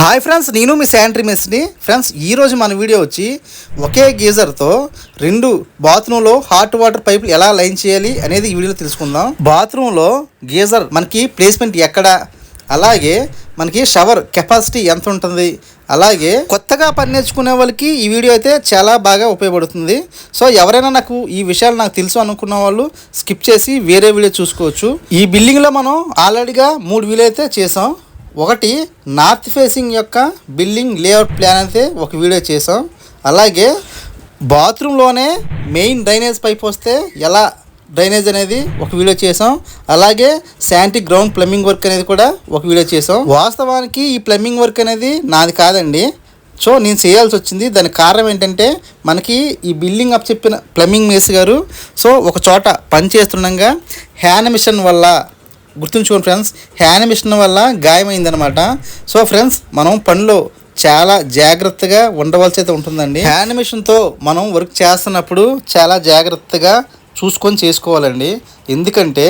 Hi friends నేను మీ sanitary మెస్ని. Friends ఈరోజు మన వీడియో వచ్చి ఒకే గీజర్తో రెండు బాత్రూంలో హాట్ వాటర్ పైపులు ఎలా లైన్ చేయాలి అనేది ఈ వీడియోలో తెలుసుకుందాం. బాత్రూంలో గీజర్ మనకి ప్లేస్మెంట్ ఎక్కడ? అలాగే మనకి షవర్ కెపాసిటీ ఎంత ఉంటుంది? అలాగే కొత్తగా పని నేర్చుకునే వాళ్ళకి ఈ వీడియో అయితే చాలా బాగా ఉపయోగపడుతుంది. సో ఎవరైనా నాకు ఈ విషయాలు నాకు తెలుసు అనుకున్న వాళ్ళు స్కిప్ చేసి వేరే వీడియో చూసుకోవచ్చు. ఈ బిల్డింగ్లో మనం ఆల్రెడీగా మూడు వీడియో అయితే చేసాం. ఒకటి నార్త్ ఫేసింగ్ యొక్క బిల్డింగ్ లేఅవుట్ ప్లాన్ అయితే ఒక వీడియో చేసాం అలాగే బాత్రూంలోనే మెయిన్ డ్రైనేజ్ పైప్ వస్తే ఎలా డ్రైనేజ్ అనేది ఒక వీడియో చేసాం అలాగే శాంటీ గ్రౌండ్ ప్లంబింగ్ వర్క్ అనేది కూడా ఒక వీడియో చేసాం వాస్తవానికి ఈ ప్లంబింగ్ వర్క్ అనేది నాది కాదండి. సో నేను చేయాల్సి వచ్చింది. దానికి కారణం ఏంటంటే మనకి ఈ బిల్డింగ్ అప్ చెప్పిన ప్లంబింగ్ మేస్ గారు సో ఒక చోట పని చేస్తుండగా హ్యాన్ మిషన్ వల్ల గుర్తుంచుకోండి ఫ్రెండ్స్ హ్యాన్ మిషన్ వల్ల గాయమైందనమాట సో ఫ్రెండ్స్ మనం పనిలో చాలా జాగ్రత్తగా ఉండవలసి అయితే ఉంటుందండి. హ్యాండ్ మిషన్తో మనం వర్క్ చేస్తున్నప్పుడు చాలా జాగ్రత్తగా చూసుకొని చేసుకోవాలండి. ఎందుకంటే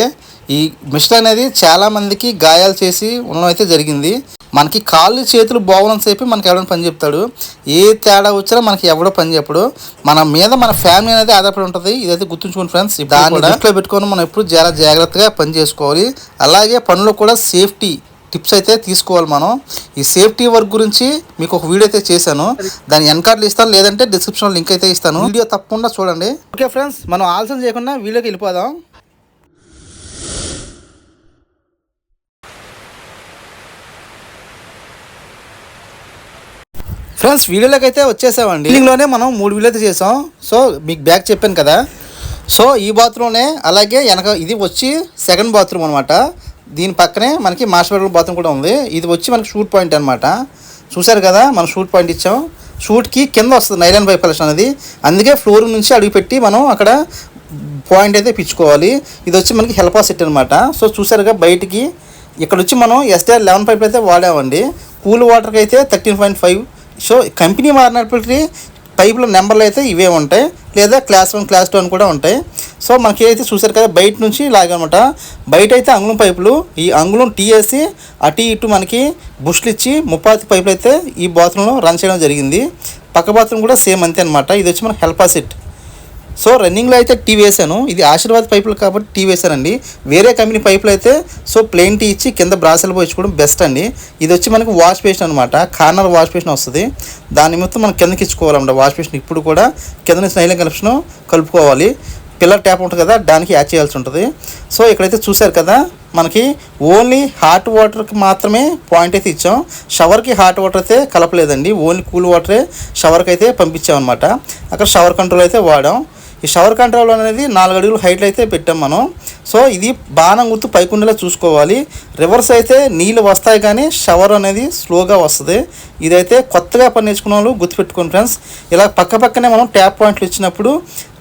ఈ మిషన్ అనేది చాలామందికి గాయాలు చేసి ఉండడం అయితే జరిగింది. మనకి కాళ్ళు చేతులు బాగున్నంత సేపు మనకి ఎవడైనా పని చెప్తాడు. ఏ తేడా వచ్చినా మనకి ఎవడో పని చెప్పడు. మన మీద మన ఫ్యామిలీ అనేది ఆధారపడి ఉంటుంది. ఇదైతే గుర్తుంచుకోండి ఫ్రెండ్స్ దాన్ని దృష్టిలో పెట్టుకొని మనం ఎప్పుడు చాలా జాగ్రత్తగా పని చేసుకోవాలి. అలాగే పనులు కూడా సేఫ్టీ టిప్స్ అయితే తీసుకోవాలి మనం. ఈ సేఫ్టీ వర్క్ గురించి మీకు ఒక వీడియో అయితే చేశాను. దాని ఎన్కార్డులు ఇస్తాను లేదంటే డిస్క్రిప్షన్లో లింక్ అయితే ఇస్తాను. వీడియో తప్పకుండా చూడండి. ఓకే ఫ్రెండ్స్ మనం ఆలస్యం చేయకుండా వీడియోకి వెళ్ళిపోదాం. ఫ్రెండ్స్ వీడియోలోకి అయితే వచ్చేసామండి. బిల్డింగ్లోనే మనం మూడు వీడియో అయితే చేసాం. సో మీకు బ్యాక్ చెప్పాను కదా. సో ఈ బాత్రూమ్నే అలాగే వెనక ఇది వచ్చి సెకండ్ బాత్రూమ్ అనమాట దీని పక్కనే మనకి మాస్టర్ బెడ్రూమ్ బాత్రూమ్ కూడా ఉంది. ఇది వచ్చి మనకి షూట్ పాయింట్ అనమాట చూసారు కదా మనం షూట్ పాయింట్ ఇచ్చాం. షూట్కి కింద వస్తుంది నైలాన్ పైప్ కలెక్షన్ అనేది. అందుకే ఫ్లోర్ నుంచి అడుగుపెట్టి మనం అక్కడ పాయింట్ అయితే పిచ్చుకోవాలి ఇది వచ్చి మనకి హెల్పా సెట్ అనమాట సో చూసారుగా బయటికి. ఇక్కడ వచ్చి మనం ఎస్డిఆర్ లెవెన్ పైప్ అయితే వాడామండి. కూల్ వాటర్కి అయితే thirteen point five so company మారినప్పటికీ పైపుల నెంబర్లు అయితే ఇవే ఉంటాయి. లేదా క్లాస్ వన్ క్లాస్ టూ అని కూడా ఉంటాయి. సో మనకి అయితే చూసారు కదా బయట నుంచి లాగనమాట. బయట అయితే అంగుళం పైపులు. ఈ అంగుళం టీఏసి అటు ఇటు మనకి బుష్లు ఇచ్చి ముప్పాతి పైపులు అయితే ఈ బాత్రూంలో రన్ చేయడం జరిగింది. పక్క బాత్రూమ్ కూడా సేమ్ అంతే అనమాట ఇది వచ్చి మనకి హెల్పా సెట్. సో రన్నింగ్లో అయితే టీ వేసాను ఇది ఆశీర్వాద్ పైపులు కాబట్టి టీ వేసానండి వేరే కంపెనీ పైపులు అయితే సో ప్లెయిన్ టీ ఇచ్చి కింద బ్రాసెల్ పోయించుకోవడం బెస్ట్ అండి. ఇది వచ్చి మనకి వాష్ బేషన్ అనమాట కార్నర్ వాష్ బేషన్ వస్తుంది. దాని నిమిత్తం మనం కిందకి ఇచ్చుకోవాలన్నమాట వాష్ బేషన్ ఇప్పుడు కూడా కింద నుంచి నైలం కలుపుకోవాలి. పిల్లర్ ట్యాప్ ఉంటుంది కదా దానికి యాడ్ చేయాల్సి ఉంటుంది. సో ఇక్కడైతే చూశారు కదా మనకి ఓన్లీ హాట్ వాటర్కి మాత్రమే పాయింట్ అయితే ఇచ్చాం. షవర్కి హాట్ వాటర్ అయితే కలపలేదండి. ఓన్లీ కూల్ వాటరే షవర్కి అయితే పంపించామన్నమాట. అక్కడ షవర్ కంట్రోల్ అయితే వాడాం. ఈ షవర్ కంట్రోల్ అనేది నాలుగు అడుగులు హైట్లో అయితే పెట్టాం మనం. సో ఇది బాణం గుర్తు పైకుండేలా చూసుకోవాలి. రివర్స్ అయితే నీళ్ళు వస్తాయి కానీ షవర్ అనేది స్లోగా వస్తుంది. ఇదైతే కొత్తగా పని నేర్చుకున్న వాళ్ళు గుర్తుపెట్టుకోండి ఫ్రెండ్స్ ఇలా పక్క పక్కనే మనం ట్యాప్ పాయింట్లు ఇచ్చినప్పుడు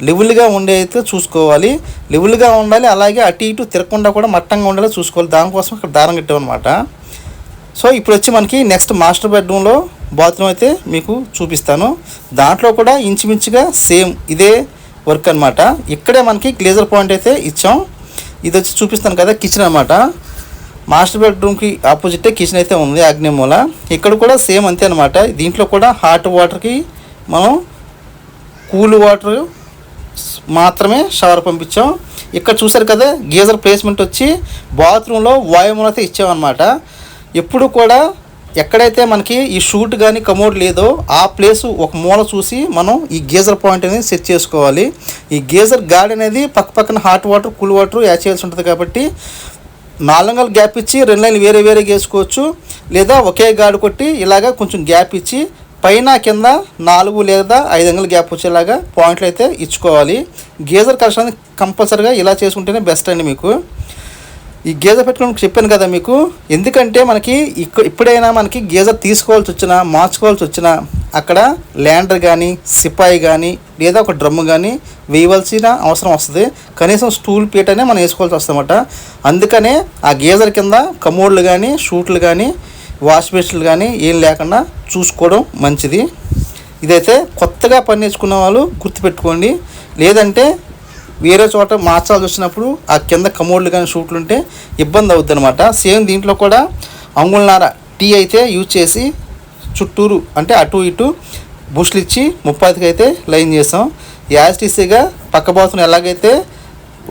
లెవెల్గా ఉండే అయితే చూసుకోవాలి. లెవెల్గా ఉండాలి అలాగే అటు ఇటు తిరగకుండా కూడా మట్టంగా ఉండేలా చూసుకోవాలి. దానికోసం ఇక్కడ దారం కట్టామన్నమాట సో ఇప్పుడు వచ్చి మనకి నెక్స్ట్ మాస్టర్ బెడ్రూమ్లో బాత్రూమ్ అయితే మీకు చూపిస్తాను. దాంట్లో కూడా ఇంచుమించుగా సేమ్ ఇదే వర్క్ అనమాట ఇక్కడే మనకి గ్లేజర్ పాయింట్ అయితే ఇచ్చాం. ఇది వచ్చి చూపిస్తాను కదా కిచెన్ అనమాట మాస్టర్ బెడ్రూమ్కి ఆపోజిటే కిచెన్ అయితే ఉంది అగ్నిమూల ఇక్కడ కూడా సేమ్ అంతే అనమాట దీంట్లో కూడా హాట్ వాటర్కి మనం కూల్ వాటర్ మాత్రమే షవర్ పంపించాం. ఇక్కడ చూసారు కదా గీజర్ ప్లేస్మెంట్ వచ్చి బాత్రూంలో వాయుమూల అయితే ఇచ్చామన్నమాట. ఎప్పుడు కూడా ఎక్కడైతే మనకి ఈ షూట్ కానీ కమోడ్ లేదో ఆ ప్లేస్ ఒక మూల చూసి మనం ఈ గీజర్ పాయింట్ అనేది సెట్ చేసుకోవాలి. ఈ గీజర్ గాడ్ అనేది పక్క పక్కన hot water cool water add చేయాల్సి ఉంటుంది కాబట్టి నాలుగు గ్యాప్ ఇచ్చి రెండు లైన్లు వేరే వేరే వేసుకోవచ్చు. లేదా ఒకే గాడు కొట్టి ఇలాగా కొంచెం గ్యాప్ ఇచ్చి పైన కింద నాలుగు లేదా ఐదు అంగుల గ్యాప్ వచ్చేలాగా పాయింట్లు అయితే ఇచ్చుకోవాలి. గీజర్ కలెక్షన్ కంపల్సరీగా ఇలా చేసుకుంటేనే బెస్ట్ అండి మీకు. ఈ గేజర్ పెట్టుకోవడానికి చెప్పాను కదా మీకు ఎందుకంటే మనకి ఇక్క ఇప్పుడైనా మనకి గేజర్ తీసుకోవాల్సి వచ్చినా మార్చుకోవాల్సి వచ్చినా అక్కడ ల్యాండర్ కానీ సిపాయి కానీ లేదా ఒక డ్రమ్ము కానీ వేయవలసిన అవసరం వస్తుంది. కనీసం స్టూల్ పీట అనే మనం వేసుకోవాల్సి వస్తుందన్నమాట. అందుకనే ఆ గేజర్ కింద కమోడ్లు కానీ షూట్లు కానీ వాష్ బేసిన్లు కానీ ఏం లేకుండా చూసుకోవడం మంచిది. ఇదైతే కొత్తగా పని నేర్చుకున్న వాళ్ళు గుర్తుపెట్టుకోండి. లేదంటే వేరే చోట మార్చాల్సి వచ్చినప్పుడు ఆ కింద కమోడ్లు కానీ షూట్లు ఉంటే ఇబ్బంది అవుద్ది అనమాట సేమ్ దీంట్లో కూడా అంగుళనార టీ అయితే యూజ్ చేసి చుట్టూరు అంటే అటు ఇటు బూస్ట్లు ఇచ్చి ముప్పాతికి అయితే లైన్ చేసాం యాస్టీసీగా పక్క బాత్రూమ్ ఎలాగైతే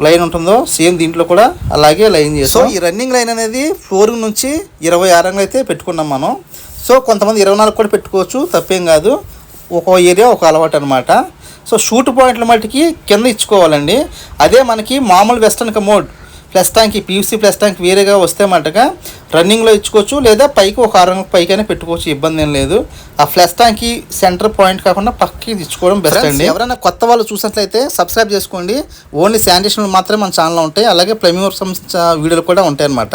లైన్ ఉంటుందో సేమ్ దీంట్లో కూడా అలాగే లైన్ చేసాం సో ఈ రన్నింగ్ లైన్ అనేది ఫ్లోరింగ్ నుంచి ఇరవై ఆరంగా అయితే పెట్టుకున్నాం మనం. సో కొంతమంది ఇరవై నాలుగు కూడా పెట్టుకోవచ్చు తప్పేం కాదు. ఒక ఏరియా ఒక అలవాటు అనమాట సో షూట్ పాయింట్ల మట్టుకి కింద ఇచ్చుకోవాలండి. అదే మనకి మామూలు western commode plus tank PVC plus tank వేరేగా వస్తే మటుగా రన్నింగ్లో ఇచ్చుకోవచ్చు లేదా పైకి ఒక ఆరు పైకైనా పెట్టుకోవచ్చు ఇబ్బంది ఏం లేదు. ఆ ఫ్లెస్ ట్యాంక్ సెంటర్ పాయింట్ కాకుండా పక్కకి ఇచ్చుకోవడం బెస్ట్ అండి. ఎవరైనా కొత్త వాళ్ళు చూసినట్లయితే సబ్స్క్రైబ్ చేసుకోండి. ఓన్లీ శానిటేషన్ మాత్రమే మన ఛానల్లో ఉంటాయి. అలాగే ప్లమింగ్ సంబంధించిన వీడియోలు కూడా ఉంటాయి అనమాట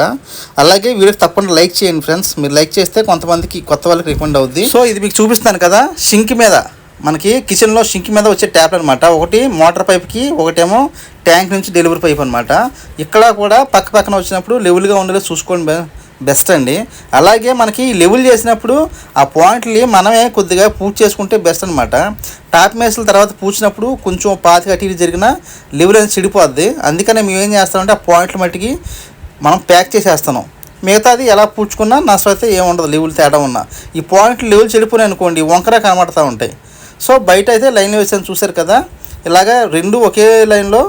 అలాగే వీడియోకి తప్పకుండా లైక్ చేయండి ఫ్రెండ్స్ మీరు లైక్ చేస్తే కొంతమందికి కొత్త వాళ్ళకి రికమెండ్ అవుద్ది. సో ఇది మీకు చూపిస్తాను కదా షింక్ మీద. మనకి కిచెన్లో సింక్ మీద వచ్చే ట్యాప్ అనమాట ఒకటి మోటార్ పైప్కి ఒకటేమో ట్యాంక్ నుంచి డెలివరీ పైప్ అనమాట ఇక్కడ కూడా పక్క పక్కన వచ్చినప్పుడు లెవెల్గా ఉండేలా చూసుకోండి బెస్ట్ అండి. అలాగే మనకి లెవెల్ చేసినప్పుడు ఆ పాయింట్ని మనమే కొద్దిగా పూజ చేసుకుంటే బెస్ట్ అనమాట టాప్ మేసల తర్వాత పూచినప్పుడు కొంచెం పాతిక అటు ఇటు జరిగిన లెవెల్ అనేది చెడిపోద్ది. అందుకనే మేము ఏం చేస్తామంటే ఆ పాయింట్ల మట్టికి మనం ప్యాక్ చేసేస్తాను మిగతాది ఎలా పూడ్చుకున్నా నష్టం అయితే ఏముండదు లెవెల్ తేడా ఉన్నా. ఈ పాయింట్లు లెవెల్ చెడిపోయినాయి అనుకోండి వంకర కనబడతా ఉంటాయి. సో బయట అయితే లైన్ వేసాను చూశారు కదా? ఇలాగా రెండు ఒకే లైన్లో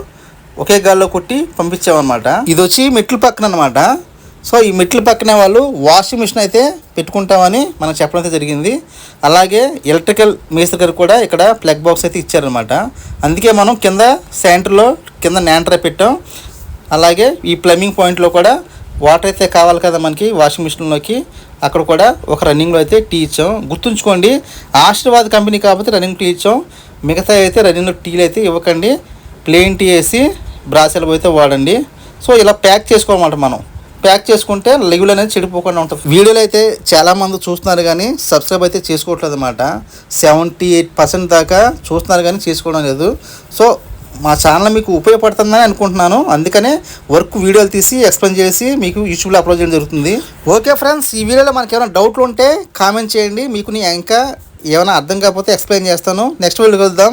ఒకే గాల్లో కొట్టి పంపించామన్నమాట. ఇది వచ్చి మెట్ల పక్కన అనమాట సో ఈ మెట్ల పక్కనే వాళ్ళు వాషింగ్ మిషన్ అయితే పెట్టుకుంటామని మనకు చెప్పడం అయితే జరిగింది. అలాగే ఎలక్ట్రికల్ మేస్త్రి గారు కూడా ఇక్కడ ప్లగ్ బాక్స్ అయితే ఇచ్చారనమాట అందుకే మనం కింద సెంటర్లో కింద నేంట్రా పెట్టాం. అలాగే ఈ ప్లంబింగ్ పాయింట్లో కూడా వాటర్ అయితే కావాలి కదా మనకి వాషింగ్ మిషన్లోకి. అక్కడ కూడా ఒక రన్నింగ్లో అయితే టీ ఇచ్చాం. గుర్తుంచుకోండి ఆశీర్వాద్ కంపెనీ కాకపోతే రన్నింగ్ టీ ఇచ్చాం. మిగతా అయితే రన్నింగ్లో టీలు అయితే ఇవ్వకండి. ప్లెయిన్ టీ వేసి బ్రాసెల్ అయితే వాడండి. సో ఇలా ప్యాక్ చేసుకోమాట మనం. ప్యాక్ చేసుకుంటే లెగ్యులర్ అనేది చెడిపోకుండా ఉంటుంది. వీడియోలు అయితే చాలామంది చూస్తున్నారు కానీ సబ్స్క్రైబ్ అయితే చేసుకోవట్లేదు అనమాట సెవెంటీ ఎయిట్ పర్సెంట్ దాకా చూస్తున్నారు కానీ చేసుకోవడం లేదు. సో మా ఛానల్ మీకు ఉపయోగపడుతుందని అనుకుంటున్నాను. అందుకనే వర్క్ వీడియోలు తీసి ఎక్స్ప్లెయిన్ చేసి మీకు యూట్యూబ్లో అప్లోడ్ చేయడం జరుగుతుంది. ఓకే ఫ్రెండ్స్ ఈ వీడియోలో మనకి ఏమైనా డౌట్లు ఉంటే కామెంట్ చేయండి. మీకు నీ ఇంకా ఏమైనా అర్థం కాకపోతే ఎక్స్ప్లెయిన్ చేస్తాను. నెక్స్ట్ వీడియో కలుద్దాం.